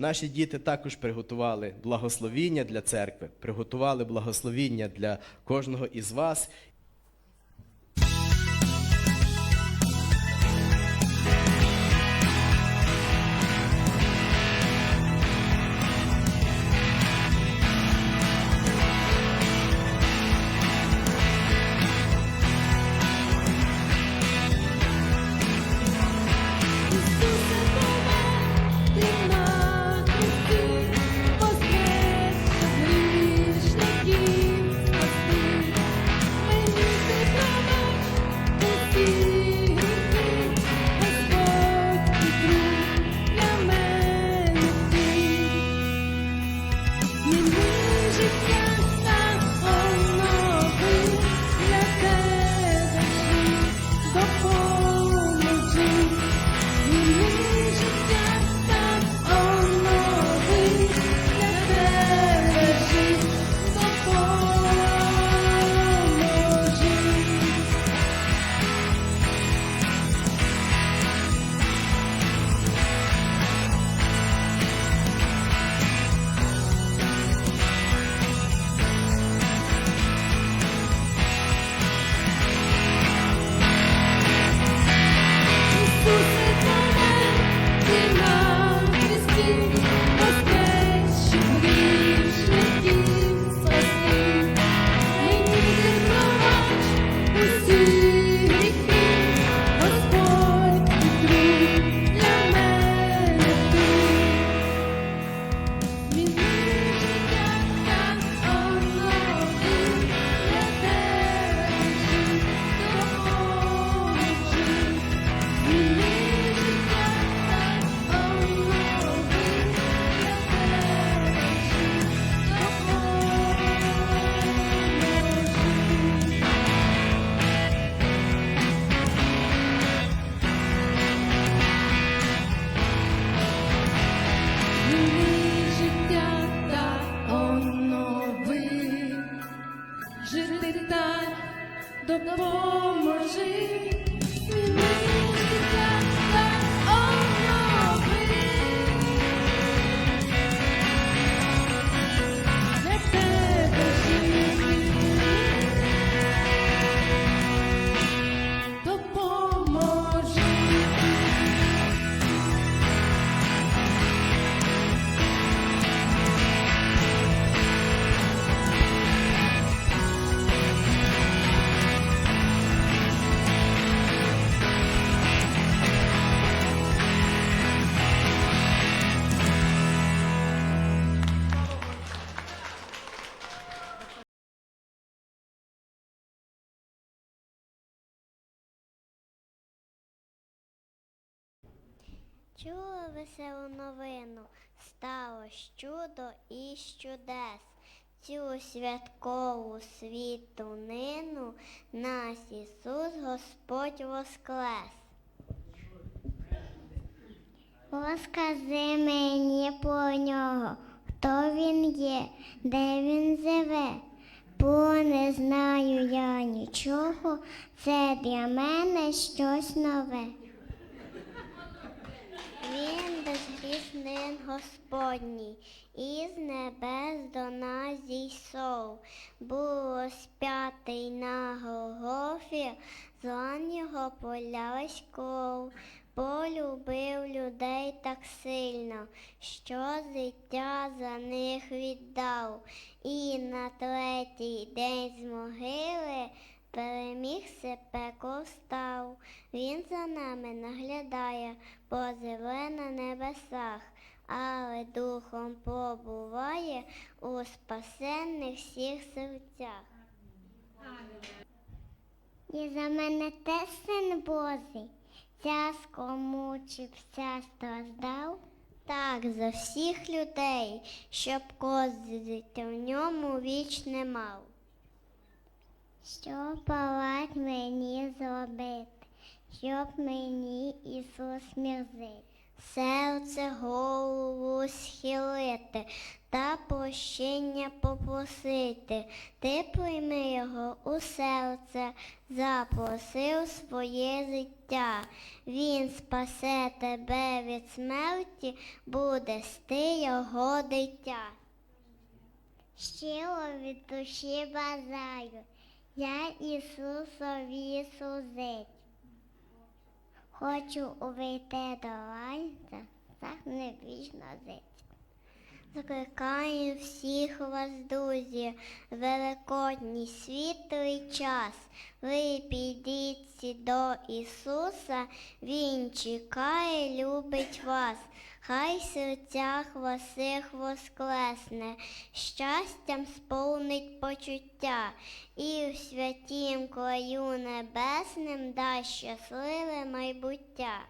Наші діти також приготували благословіння для церкви, приготували благословіння для кожного із вас. Допоможи. Чула веселу новину, сталось чудо і чудес. Цю святкову світу нину нас Ісус Господь воскрес. Розкажи мені про нього, хто він є, де він живе. Бо не знаю я нічого, це для мене щось нове. Він безгрішний Господній, із небес до нас зійшов, був розп'ятий на Голгофі, злан його полялась полюбив людей так сильно, що життя за них віддав, і на третій день з могили переміг пекло встав. Він за нами наглядає, позиве на небесах, але духом побуває у спасенних всіх серцях. І за мене теж син Божий, тяжко мучився, страждав. Так, за всіх людей, щоб козити в ньому вічне мав. Що палать мені зробити, щоб мені Ісус мірзить? Серце, голову, схилити та прощення попросити. Ти прийми його у серце, запросив своє життя. Він спасе тебе від смерті, будеш ти його дитя. Щиро від душі бажаю, я Ісусові служить. Хочу увійти до райця, так не вічно жить. Закликаю всіх вас, друзі, великодній світлий час. Ви підійдіть до Ісуса, Він чекає, любить вас. Хай в серцях ваших воскресне, щастям сповнить почуття, і в святім краю небесним дасть щасливе майбуття.